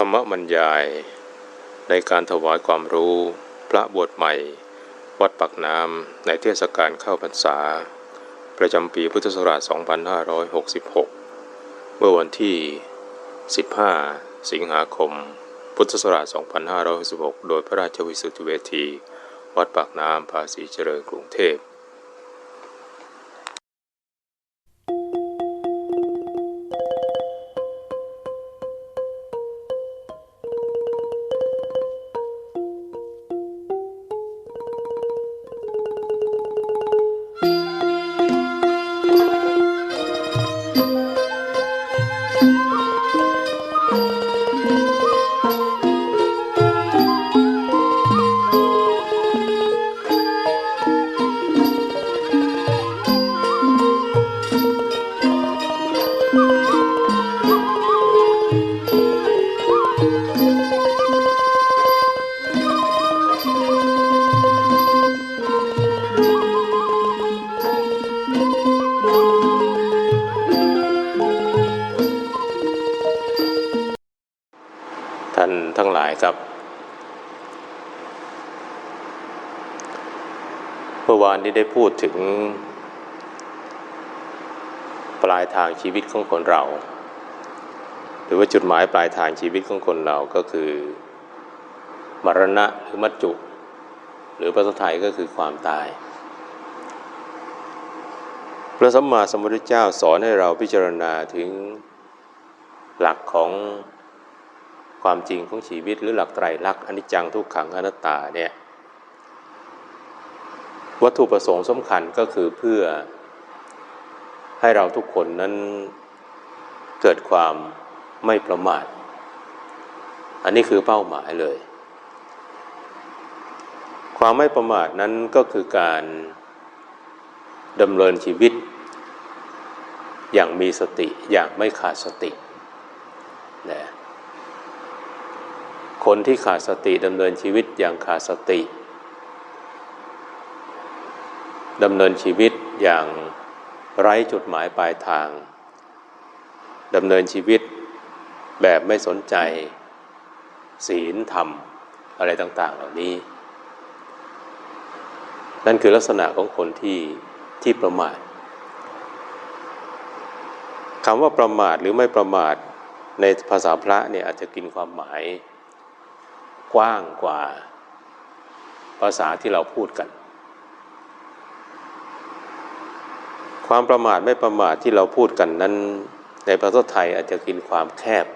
ธรรมบรรยาย ในการถวายความรู้ พระบวชใหม่ วัดปักน้ำในเทศกาลเข้าพรรษา ประจำปีพุทธศักราช 2566 เมื่อวันที่ 15 สิงหาคม พุทธศักราช 2566 โดยพระราชวิสุทธิเวที วัดปากน้ำภาษีเจริญกรุงเทพ ท่ ได้พูดถึง ปลายทางชีวิตของคนเรา หรือว่าจุดหมายปลายทางชีวิตของคนเราก็คือ มรณะหรือมัจจุ หรือภาษาไทยก็คือความตาย พระสัมมาสัมพุทธเจ้าสอนให้เราพิจารณาถึงหลักของความจริงของชีวิตหรือหลักไตรลักษณ์อนิจจังทุกขังอนัตตาเนี่ย วัตถุประสงค์สำคัญก็คือเพื่อให้เราทุกคนนั้นเกิดความไม่ประมาท อันนี้คือเป้าหมายเลย ความไม่ประมาทนั้นก็คือการดำเนินชีวิต อย่างมีสติอย่างไม่ขาดสตินะคนที่ขาดสติดำเนินชีวิตอย่างขาดสติ ดำเนินชีวิตอย่างไร้จุดหมายปลายทางดำเนินชีวิตแบบไม่สนใจ ศีลธรรม อะไรต่าง ๆ เหล่านี้ นั่นคือลักษณะของคนที่ที่ประมาทคำว่าประมาทหรือไม่ประมาทในภาษาพระเนี่ยอาจจะกินความหมาย กว้างกว่า ภาษาที่เราพูดกัน ความประมาทไม่ประมาทที่เราพูดกันนั้น ในภาษาไทยอาจจะกินความแคบ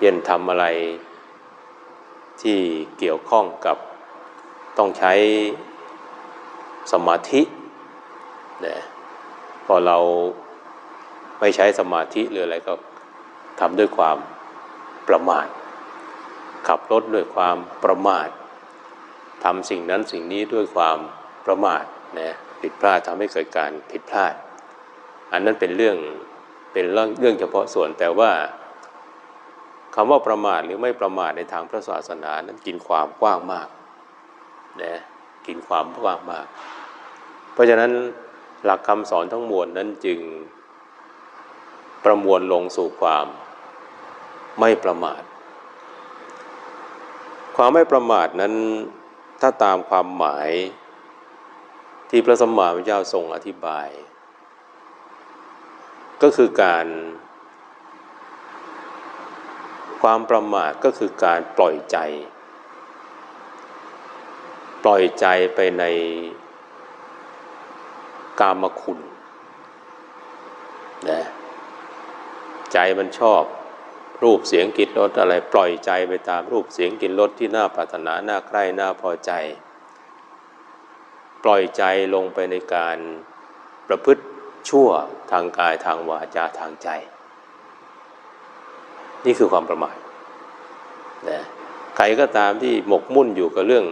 เย็นทำอะไรที่เกี่ยวข้องกับต้องใช้สมาธิเนี่ยพอเราไม่ใช้สมาธิหรืออะไรก็ทำด้วยความประมาท ขับรถด้วยความประมาททำสิ่งนั้นสิ่งนี้ด้วยความประมาทนะ ผิดพลาดทำให้เกิดการผิดพลาด อันนั้นเป็นเรื่องเป็นเรื่องเรื่องเฉพาะส่วนแต่ว่าคำว่าประมาทหรือไม่ประมาทในทางพระศาสนานั้นกินความกว้างมากนะกินความกว้างมาก เพราะฉะนั้นหลักคำสอนทั้งมวลนั้นจึงประมวลลงสู่ความไม่ประมาท ความไม่ประมาทนั้นถ้าตามความหมาย ที่พระสมมาสัมพุทธเจ้าทรงอธิบาย ก็คือการ ความประมาทก็คือการปล่อยใจ ปล่อยใจไปในกามคุณนะใจมันชอบรูปเสียงกลิ่นรสอะไร ปล่อยใจไปตามรูปเสียงกลิ่นรสที่น่าปรารถนาน่าใคร่น่าพอใจ ปล่อยใจลงไปในการประพฤติชั่วทางกายทางวาจาทางใจ นี่คือความประมาทนะใครก็ตามที่หมกมุ่นอยู่กับเรื่อง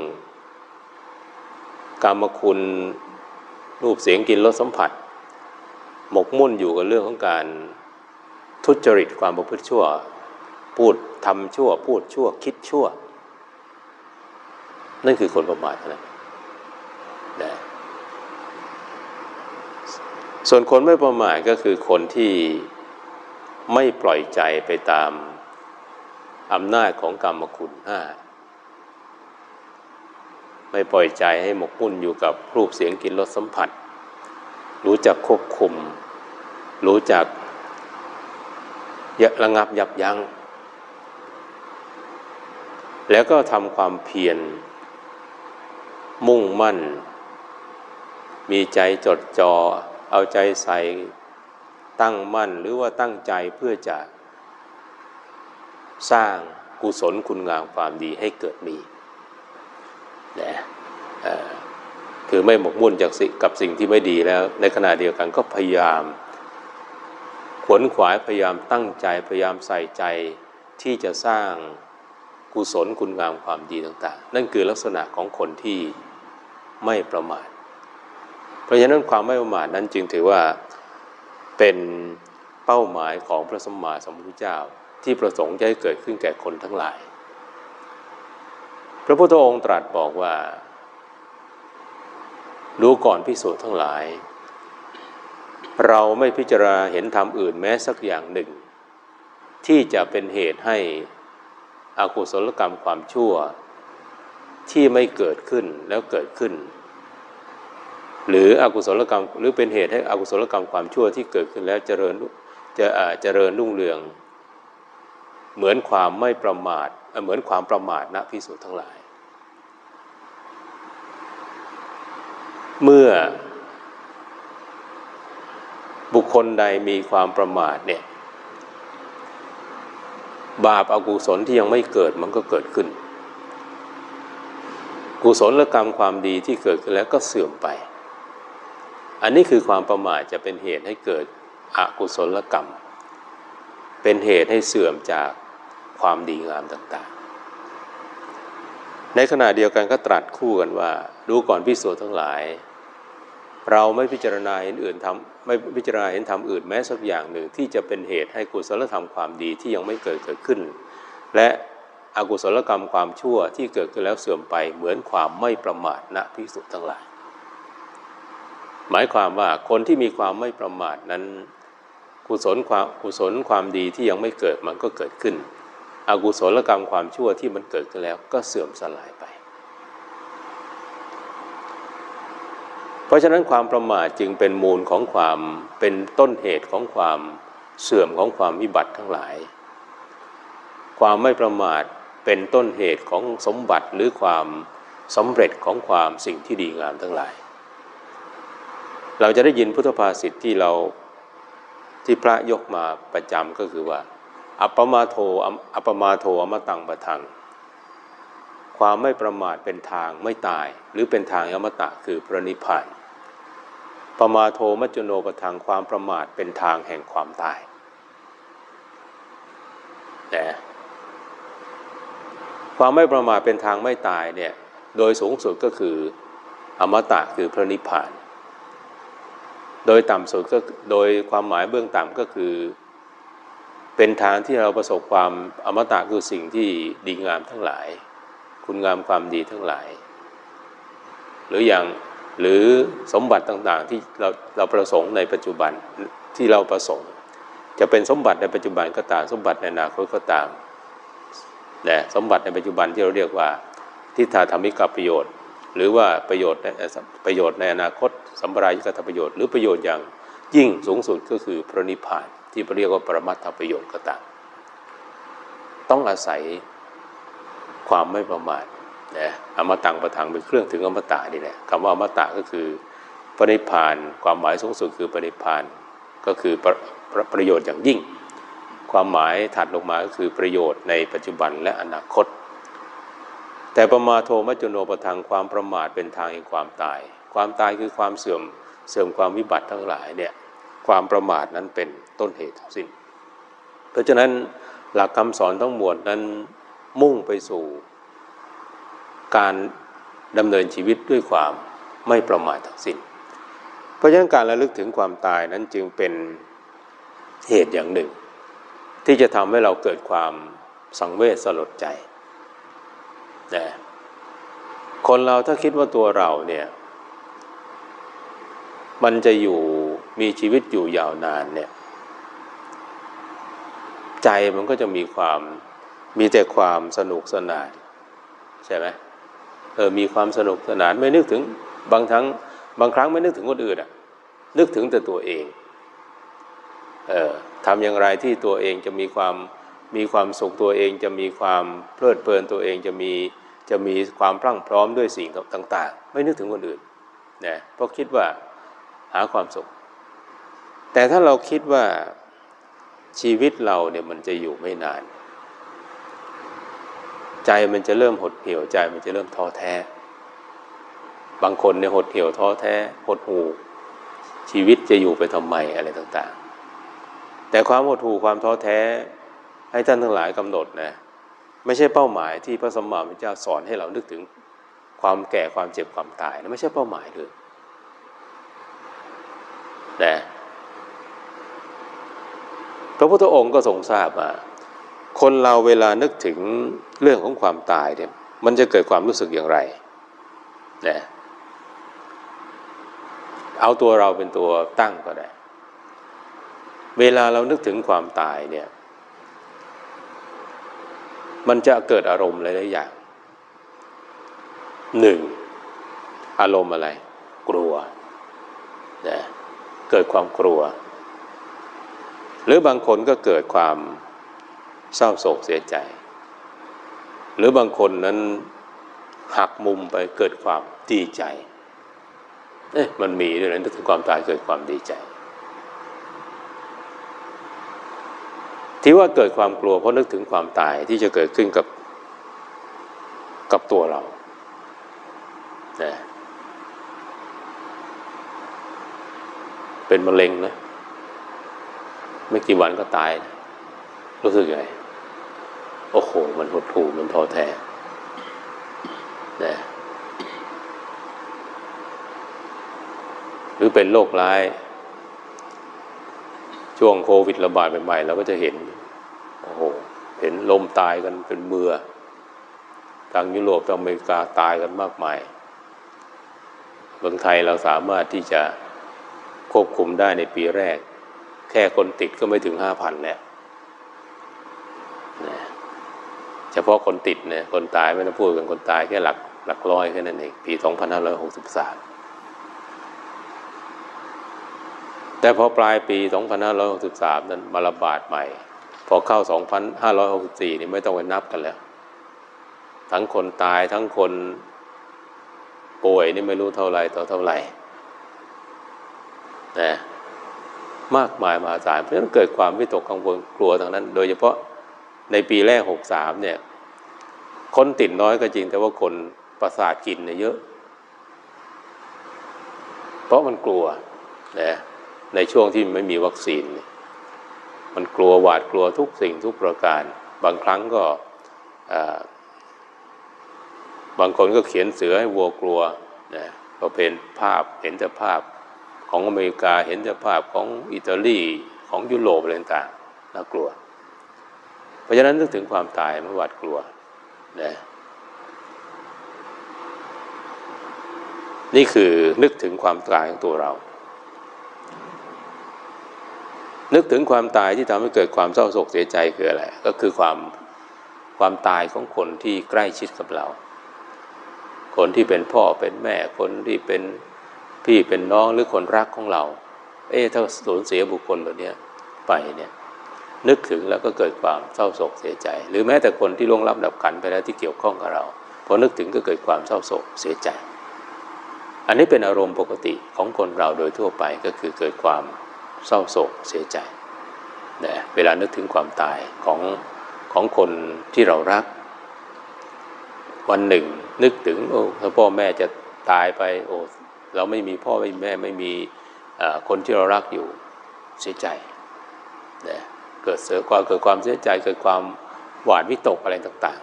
กรรมคุณรูปเสียงกลิ่นรสสัมผัส หมกมุ่นอยู่กับเรื่องของการทุจริตความประพฤติชั่ว พูดทำชั่ว พูดชั่วคิดชั่ว นั่นคือคนประมาทนะนะ ส่วนคนไม่ประมาทก็คือคนที่ไม่ปล่อยใจไปตามอำนาจของกรรมคุณห้าไม่ปล่อยใจให้หมกมุ่นอยู่กับรูปเสียงกลิ่นรสสัมผัส รู้จักควบคุม รู้จักยะระงับยับยัง้ง แล้วก็ทำความเพียร มุ่งมั่น มีใจจดจอ่อ เอาใจใส่ตั้งมั่นหรือว่าตั้งใจเพื่อจะ สร้างกุศลคุณงามความดีให้เกิดมีนะคือไม่หมกมุ่นจากสิกับสิ่งที่ไม่ดีแล้ว ในขณะเดียวกันก็พยายาม ขวนขวายพยายามตั้งใจพยายามใส่ใจที่จะสร้างกุศลคุณงามความดีต่าง ๆ นั่นคือลักษณะของคนที่ไม่ประมาท เพราะฉะนั้นความไม่ประมาทนั้นจึงถือว่าเป็นเป้าหมายของพระสมมาสมพุทธเจ้า ที่ประสงค์จะให้เกิดขึ้นแก่คนทั้งหลาย พระพุทธองค์ตรัสบอกว่า รู้ก่อนพิสูจน์ทั้งหลาย เราไม่พิจารณาเห็นธรรมอื่นแม้สักอย่างหนึ่ง ที่จะเป็นเหตุให้อากุศลกรรมความชั่วที่ไม่เกิดขึ้นแล้วเกิดขึ้น หรืออกุศลกรรมหรือเป็นเหตุให้อกุศลกรรมความชั่วที่เกิดขึ้นแล้วเจริญจะเจริญรุ่งเรือง เหมือนความไม่ประมาทเหมือนความประมาทนะพิสูจน์ทั้งหลาย เมื่อบุคคลใดมีความประมาทเนี่ยบาปอากุศลที่ยังไม่เกิดมันก็เกิดขึ้น กุศลกรรมความดีที่เกิดขึ้นแล้วก็เสื่อมไป อันนี้คือความประมาทจะเป็นเหตุให้เกิดอกุศลกรรม เป็นเหตุให้เสื่อมจากความดีงามต่างๆ ในขณะเดียวกันก็ตรัสคู่กันว่า ดูก่อนพิสูจน์ทั้งหลาย เราไม่พิจารณาเห็นอื่นทำไม่พิจารณาเห็นธรรมอื่นแม้สักอย่างหนึ่งที่จะเป็นเหตุให้กุศลธรรมความดีที่ยังไม่เกิดเกิดขึ้น และอกุศลกรรมความชั่วที่เกิดขึ้นแล้วเสื่อมไปเหมือนความไม่ประมาทณพิสุทั้งหลาย หมายความว่าคนที่มีความไม่ประมาทนั้นกุศลความกุศลความดีที่ยังไม่เกิดมันก็เกิดขึ้น อกุศลกรรมความชั่วที่มันเกิดขึ้นแล้วก็เสื่อมสลายไป เพราะฉะนั้นความประมาทจึงเป็นมูลของความเป็นต้นเหตุของความเสื่อมของความวิบัติทั้งหลาย ความไม่ประมาทเป็นต้นเหตุของสมบัติหรือความสำเร็จของความสิ่งที่ดีงามทั้งหลาย เราจะได้ยินพุทธภาษิตที่เราที่พระยกมาประจำก็คือว่า อัปมาโทอัปมาโทอมตังประทัง ความไม่ประมาทเป็นทางไม่ตาย หรือเป็นทางอมตะคือพระนิพพานปมาโทมัจจุโนประทังความประมาทเป็นทางแห่งความตายนะความไม่ประมาทเป็นทางไม่ตายเนี่ยโดยสูงสุดก็คืออมตะคือพระนิพพาน โดยต่ำสุดก็โดยความหมายเบื้องต่ำก็คือ เป็นทางที่เราประสบความอมตะคือสิ่งที่ดีงามทั้งหลาย คุณงามความดีทั้งหลาย หรืออย่างหรือสมบัติต่างๆที่เราเราประสงค์ในปัจจุบันที่เราประสงค์ จะเป็นสมบัติในปัจจุบันก็ตามสมบัติในอนาคตก็ตามนะสมบัติในปัจจุบันที่เราเรียกว่าทิฏฐาธรรมิกประโยชน์ หรือว่าประโยชน์ในประโยชน์ในอนาคตสัมปรายิกตประโยชน์หรือประโยชน์อย่างยิ่งสูงสุดก็คือพระนิพพาน ที่เรียกว่าปรมัตถประโยชน์ก็ตามต้องอาศัยความไม่ประมาทนะอมตังประทังเป็นเครื่องถึงอมตะนี่แหละคำว่าอมตะก็คือปณิพานความหมายสูงสุดคือปณิพานก็คือปรปรประโยชน์อย่างยิ่ง ความหมายถัดลงมาก็คือประโยชน์ในปัจจุบันและอนาคต แต่ประมาโทมัจจุโนประทังความประมาทเป็นทางแห่งความตาย ความตายคือความเสื่อมเสื่อมความวิบัติทั้งหลายเนี่ยความประมาทนั้นเป็นต้นเหตุทั้งสิ้น เพราะฉะนั้นหลักคำสอนทั้งมวลนั้นมุ่งไปสู่ การดำเนินชีวิตด้วยความไม่ประมาททั้งสิ้น เพราะฉะนั้นการระลึกถึงความตายนั้นจึงเป็นเหตุอย่างหนึ่ง ที่จะทำให้เราเกิดความสังเวชสลดใจ นะคนเราถ้าคิดว่าตัวเราเนี่ย มันจะอยู่มีชีวิตอยู่ยาวนานเนี่ย ใจมันก็จะมีความมีแต่ความสนุกสนาน ใช่ไหมเออมีความสนุกสนานไม่นึกถึงบางครั้งบางครั้งไม่นึกถึงคนอื่นอะนึกถึงแต่ตัวเองเออทำอย่างไรที่ตัวเองจะมีความ มีความสุขตัวเองจะมีความเพลิดเพลินตัวเองจะมีจะมีความพรั่งพร้อมด้วยสิ่งต่าง ๆ ไม่นึกถึงคนอื่นนะเพราะคิดว่าหาความสุข แต่ถ้าเราคิดว่าชีวิตเราเนี่ยมันจะอยู่ไม่นาน ใจมันจะเริ่มหดเหี่ยวใจมันจะเริ่มท้อแท้ บางคนเนี่ยหดเหี่ยวท้อแท้หดหูชีวิตจะอยู่ไปทำไมอะไรต่าง ๆ แต่ความหดหูความท้อแท้ ให้ท่านทั้งหลายกำหนดนะไม่ใช่เป้าหมายที่พระสมมาพระเจ้าสอนให้เรานึกถึงความแก่ความเจ็บความตายนะไม่ใช่เป้าหมายเลยนะพระพุทธองค์ก็ทรงทราบว่าคนเราเวลานึกถึงเรื่องของความตายเนี่ยมันจะเกิดความรู้สึกอย่างไรนะเอาตัวเราเป็นตัวตั้งก็ได้ เวลาเรานึกถึงความตายเนี่ย มันจะเกิดอารมณ์หลายๆอย่างหนึ่งอารมณ์อะไร กลัวนะเกิดความกลัว หรือบางคนก็เกิดความเศร้าโศกเสียใจ หรือบางคนนั้นหักมุมไปเกิดความดีใจเอ๊ะมันมีด้วยนะถึงความตายเกิดความดีใจ ที่ว่าเกิดความกลัวเพราะนึกถึงความตายที่จะเกิดขึ้นกับกับตัวเรานะเป็นมะเร็งนะ ไม่กี่วันก็ตายนะรู้สึกยังไง โอ้โห มันหดหู่มันท้อแท้นะหรือเป็นโรคร้าย ช่วงโควิดระบาดใหม่ๆเราก็จะเห็นโอ้โหเห็นลมตายกันเป็นเมื่อทางยุโรปทางอเมริกาตายกันมากมายเมืองไทยเราสามารถที่จะควบคุมได้ในปีแรก แค่คนติดก็ไม่ถึงห้าพันแล้วะเฉพาะคนติดเนี่ยคนตายไม่ต้องพูดกันคนตายแค่หลักหลักร้อยแค่นั้นเอง ปี 2563 แต่พอปลายปี 2563 นั้นมาระบาดใหม่ พอเข้า 2564 นี่ไม่ต้องไปนับกันแล้ว ทั้งคนตายทั้งคนป่วยนี่ไม่รู้เท่าไรต่อเท่าไหร่นะมากมายมหาศาลเพราะฉะนั้นเกิดความวิตกกังวลกลัวทางนั้น โดยเฉพาะในปีแรก 63 เนี่ย คนติดน้อยก็จริง แต่ว่าคนประสาทกินเนี่ยเยอะ เพราะมันกลัวนะ ในช่วงที่ไม่มีวัคซีน มันกลัวหวาดกลัวทุกสิ่งทุกประการ บางครั้งก็บางคนก็เขียนเสือให้วัวกลัวนะก็เป็นภาพเห็นแต่ภาพของอเมริกาเห็นแต่ภาพของอิตาลีของยุโรปอะไรต่างๆน่ากลัว เพราะฉะนั้นนึกถึงความตายมันหวาดกลัวนะนี่คือนึกถึงความตายของตัวเรา นึกถึงความตายที่ทำให้เกิดความเศร้าโศกเสียใจคืออะไร ก็คือความความตายของคนที่ใกล้ชิดกับเรา คนที่เป็นพ่อเป็นแม่ คนที่เป็นพี่เป็นน้องหรือคนรักของเรา เอ๊ะถ้าสูญเสียบุคคลแบบนี้ไปเนี่ยนึกถึงแล้วก็เกิดความเศร้าโศกเสียใจ หรือแม้แต่คนที่ล่วงลับดับขันไปแล้วที่เกี่ยวข้องกับเราพอนึกถึงก็เกิดความเศร้าโศกเสียใจ อันนี้เป็นอารมณ์ปกติของคนเราโดยทั่วไปก็คือเกิดความ เศร้าโศกเสียใจนะเวลานึกถึงความตายของของคนที่เรารัก วันหนึ่ง นึกถึงโอ้ถ้าพ่อแม่จะตายไปโอ้เราไม่มีพ่อไม่มีแม่ไม่มีคนที่เรารักอยู่เสียใจนะเกิดเสือความเกิดความเสียใจเกิดความหวาดวิตกอะไรต่าง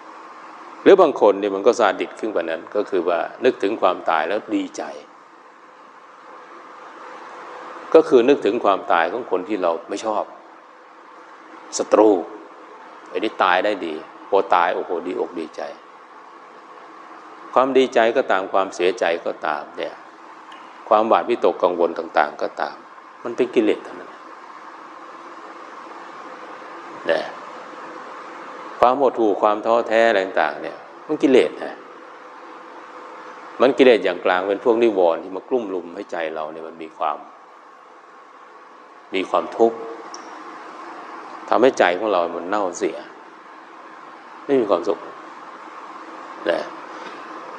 ๆ หรือบางคนเนี่ยมันก็ซาดิสขึ้นกว่านั้นก็คือว่านึกถึงความตายแล้วดีใจ ก็คือนึกถึงความตายของคนที่เราไม่ชอบศัตรูไอ้นี่ตายได้ดีพอตายโอ้โหดีอกดีใจ ความดีใจก็ตามความเสียใจก็ตามเนี่ยความบาดวิตกกังวลต่าง ๆ ก็ตาม มันเป็นกิเลสเท่านั้นนะความหมดถูกความท้อแท้อะไรต่างๆเนี่ยมันกิเลสนะมันกิเลสอย่างกลางเป็นพวกนิวรณ์ที่มากลุ่มลุมให้ใจเราเนี่ยมันมีความ มีความทุกข์ทำให้ใจของเรามันเน่าเสีย ไม่มีความสุขนะ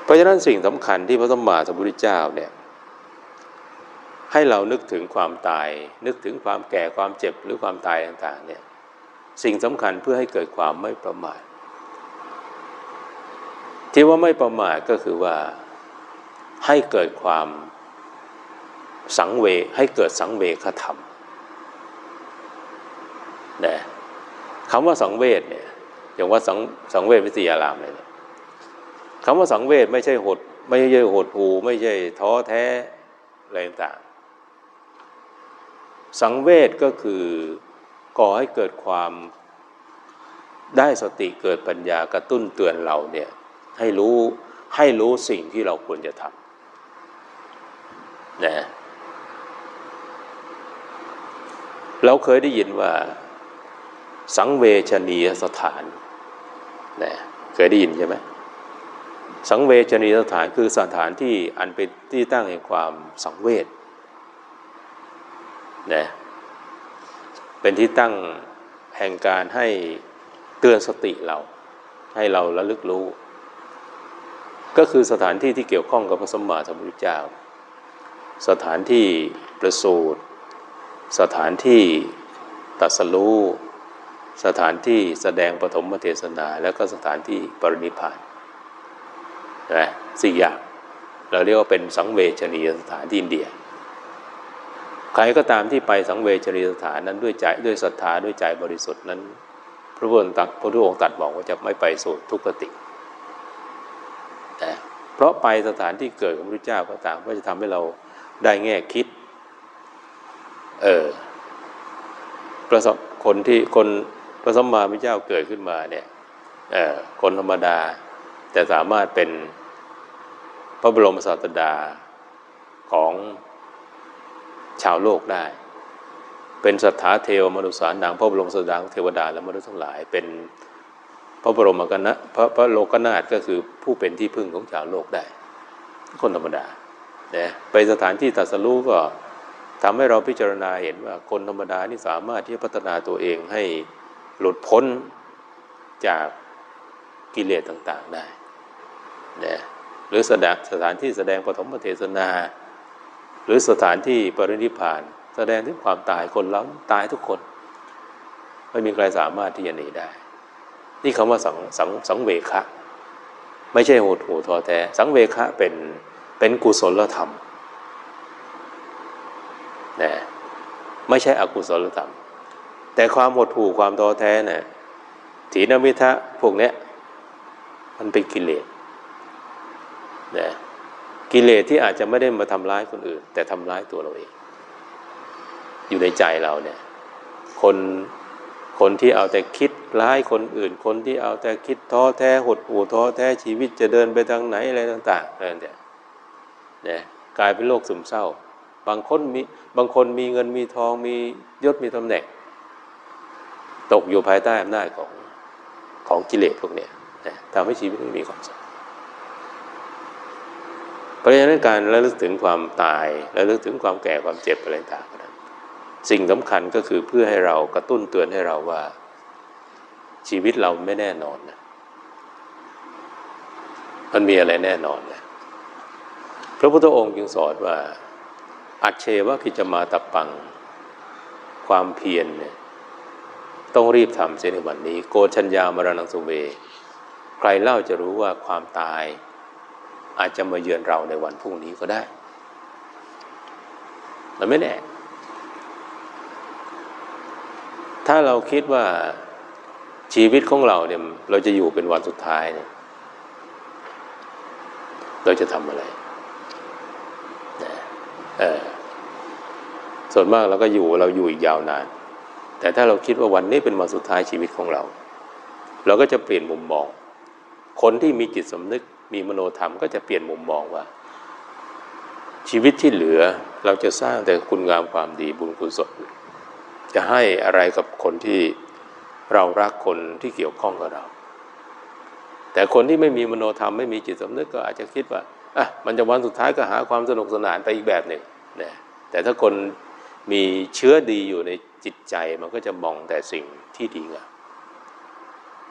เพราะฉะนั้นสิ่งสำคัญที่พระสัมมาสัมพุทธเจ้าเนี่ยให้เรานึกถึงความตาย นึกถึงความแก่ความเจ็บหรือความตายต่างๆเนี่ยสิ่งสำคัญเพื่อให้เกิดความไม่ประมาทที่ว่าไม่ประมาทก็คือว่าให้เกิดความสังเวให้เกิดสังเวคธรรม นะคำว่าสังเวชเนี่ยอย่างว่าสังสังเวชวิทยารามเลยเนี่ยคำว่าสังเวชไม่ใช่หด ไม่ใช่หดหูไม่ใช่ท้อแท้อะไรต่างสังเวชก็คือก่อให้เกิดความได้สติเกิดปัญญากระตุ้นเตือนเราเนี่ยให้รู้ให้รู้สิ่งที่เราควรจะทำนะเราเคยได้ยินว่า สังเวชนียสถานนะเคยได้ยินใช่ไหมสังเวชนียสถานคือสถานที่อันเป็นที่ตั้งแห่งความสังเวชนะเป็นที่ตั้งแห่งการให้เตือนสติเรา ให้เราระลึกรู้ ก็คือสถานที่ที่เกี่ยวข้องกับพระสมมาสัมพุทธเจ้า สถานที่ประสูติสถานที่ตัสรู้ สถานที่แสดงปฐมเทศนา แล้วก็สถานที่ปรินิพานนะสี่อย่างเราเรียกว่าเป็นสังเวชนียสถานที่อินเดีย ใครก็ตามที่ไปสังเวชนียสถานนั้นด้วยใจด้วยศรัทธาด้วยใจบริสุทธิ์นั้น พระพุทธองค์ตรัสพระพุทธองค์ตรัสบอกว่าจะไม่ไปสู่ทุกขตินะเพราะไปสถานที่เกิดของพระเจ้าก็ตามก็จะทำให้เราได้แง่คิดเออประสบคนที่คน ระสัมมาพุทธเจ้าเกิดขึ้นมาเนี่ยคนธรรมดา แต่สามารถเป็นพระบรมศาสดาของชาวโลกได้ เป็นสัทธาเทวมนุษย์สารนางพระบรมสดาของเทวดาและมนุษย์ทั้งหลาย เป็นพระบรมกนะพระพระโลกนาถก็คือผู้เป็นที่พึ่งของชาวโลกได้ คนธรรมดาเนี่ยไปสถานที่ตัดสรู้ก็ทำให้เราพิจารณาเห็นว่าคนธรรมดานี่สามารถที่จะพัฒนาตัวเองให้ หลุดพ้นจากกิเลสต่างๆได้นี่ยหรือสถานที่แสดงปฐมเทศนา หรือสถานที่ปรินิพาน แสดงถึงความตายคนเราตายทุกคน ไม่มีใครสามารถที่จะหนีได้ นี่คำว่าสังสังสังเวคะ ไม่ใช่โหดหูทอแท้ สังเวคะเป็นเป็นกุศลธรรมนะไม่ใช่อกุศลธรรม แต่ความหดหู่ความท้อแท้เนะ่ยถีนมิทะพวกเนี้ยมันเป็นกิเลสนะกิเลสที่อาจจะไม่ได้มาทำร้ายคนอื่น แต่ทำร้ายตัวเราเอง อยู่ในใจเราเนี่ย คนคนที่เอาแต่คิดร้ายคนอื่น คนที่เอาแต่คิดท้อแท้หดหู่ท้อแท้ชีวิตจะเดินไปทางไหนอะไรต่างๆนั่นเนี่ยเนี่ยกลายเป็นโรคซึมเศร้า บางคนมีบางคนมีเงินมีทองมียศมีตำแหน่ง ตกอยู่ภายใต้อำนาจของของกิเลสพวกเนี้ยทำให้ชีวิตไม่มีความสุขเพราะฉะนั้นการระลึกถึงความตายระลึกถึงความแก่ความเจ็บอะไรต่างๆนั้นสิ่งสำคัญก็คือเพื่อให้เรากระตุ้นเตือนให้เราว่าชีวิตเราไม่แน่นอนนะมันมีอะไรแน่นอนนะพระพุทธองค์จึงสอนว่า อัจเชวะกิจมาตปัง ความเพียรเนี่ย ต้องรีบทำเสียในวันนี้ โกชัญญามรณงสุเว ใครเล่าจะรู้ว่าความตาย อาจจะมาเยือนเราในวันพรุ่งนี้ก็ได้มันไม่แน่ ถ้าเราคิดว่าชีวิตของเราเนี่ยเราจะอยู่เป็นวันสุดท้ายเนี่ยเราจะทำอะไรส่วนมากเราก็อยู่เราอยู่อีกยาวนาน แต่ถ้าเราคิดว่าวันนี้เป็นวันสุดท้ายชีวิตของเรา เราก็จะเปลี่ยนมุมมอง คนที่มีจิตสำนึกมีมโนธรรมก็จะเปลี่ยนมุมมองว่า ชีวิตที่เหลือเราจะสร้างแต่คุณงามความดีบุญกุศลจะให้อะไรกับคนที่เรารักคนที่เกี่ยวข้องกับเรา แต่คนที่ไม่มีมโนธรรมไม่มีจิตสำนึกก็อาจจะคิดว่าอะมันจะวันสุดท้ายก็หาความสนุกสนานไปอีกแบบหนึ่งนะแต่ถ้าคน มีเชื้อดีอยู่ในจิตใจมันก็จะมองแต่สิ่งที่ดีงาม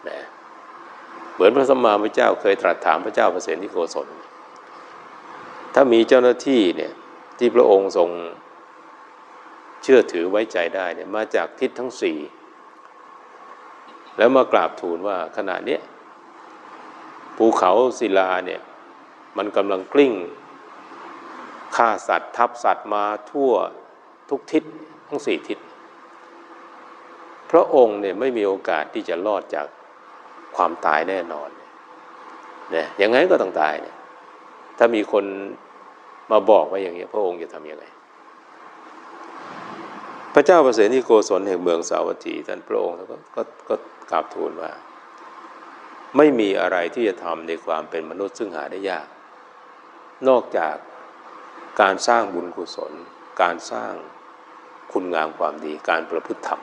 นะเหมือนพระสัมมาพุทธเจ้าเคยตรัสถามพระเจ้าเปรตที่โกศล ถ้ามีเจ้าหน้าที่เนี่ยที่พระองค์ทรงเชื่อถือไว้ใจได้เนี่ยมาจากทิศทั้งสี่แล้วมากราบทูลว่าขณะเนี้ยภูเขาศิลาเนี่ยมันกำลังกลิ้งฆ่าสัตว์ทับสัตว์มาทั่ว ทุกทิศทั้งสี่ทิศพระองค์เนี่ยไม่มีโอกาสที่จะรอดจากความตายแน่นอนเนี่ยยังไงก็ต้องตายเนี่ยถ้ามีคนมาบอกว่าอย่างนี้พระองค์จะทำยังไง พระเจ้าประเสริฐที่โกศลแห่งเมืองสาวัตถีท่านพระองค์ก็ก็ก็กราบทูลว่า ไม่มีอะไรที่จะทำในความเป็นมนุษย์ซึ่งหาได้ยาก นอกจากการสร้างบุญกุศล การสร้าง คุณงามความดีการประพฤติธรรม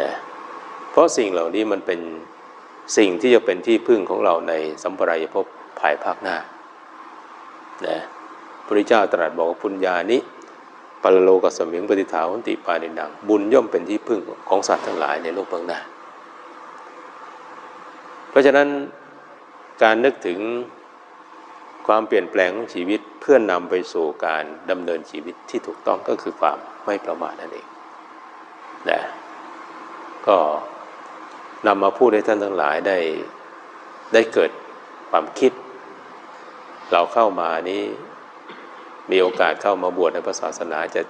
นะเพราะสิ่งเหล่านี้มันเป็นสิ่งที่จะเป็นที่พึ่งของเราในสัมปรายภพภายภาคหน้านะพระเจ้าตรัสบอกว่าปุญญานิปรโลกสมิงปฏิฐาวันติปานิดัง บุญย่อมเป็นที่พึ่งของสัตว์ทั้งหลายในโลกเบื้องหน้า เพราะฉะนั้นการนึกถึง ความเปลี่ยนแปลงของชีวิตเพื่อนำไปสู่การดำเนินชีวิตที่ถูกต้องก็คือความไม่ประมาทนั่นเองนะก็นำมาพูดให้ท่านทั้งหลายได้ได้เกิดความคิด เราเข้ามานี้มีโอกาสเข้ามาบวชในพระศาสนาจะ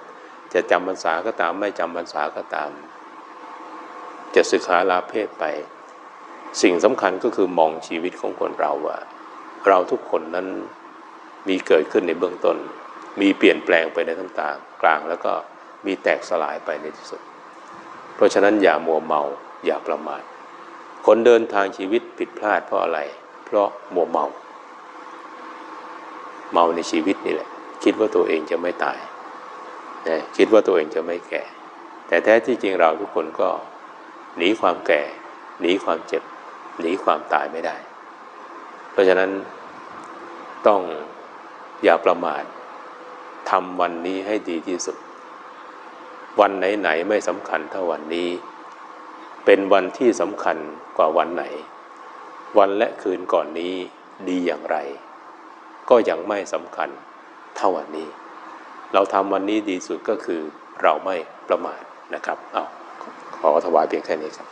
จะจำพรรษาก็ตาม ไม่จำพรรษาก็ตาม จะศึกษาลาเพศไป สิ่งสำคัญก็คือมองชีวิตของคนเราว่า เราทุกคนนั้นมีเกิดขึ้นในเบื้องต้น มีเปลี่ยนแปลงไปในต่างกลางแล้วก็มีแตกสลายไปในที่สุด เพราะฉะนั้นอย่ามัวเมาอย่าประมาทคนเดินทางชีวิตผิดพลาดเพราะอะไร เพราะมัวเมา เมาในชีวิตนี่แหละ คิดว่าตัวเองจะไม่ตายนะคิดว่าตัวเองจะไม่แก่ แต่แท้ที่จริงเราทุกคนก็หนีความแก่ หนีความเจ็บ หนีความตายไม่ได้ เพราะฉะนั้น ต้องอย่าประมาททำวันนี้ให้ดีที่สุด วันไหนๆไม่สำคัญเท่าวันนี้ เป็นวันที่สำคัญกว่าวันไหน วันและคืนก่อนนี้ดีอย่างไร ก็ยังไม่สำคัญเท่าวันนี้ เราทำวันนี้ดีสุดก็คือเราไม่ประมาทนะครับ เอาขอถวายเพียงแค่นี้ครับ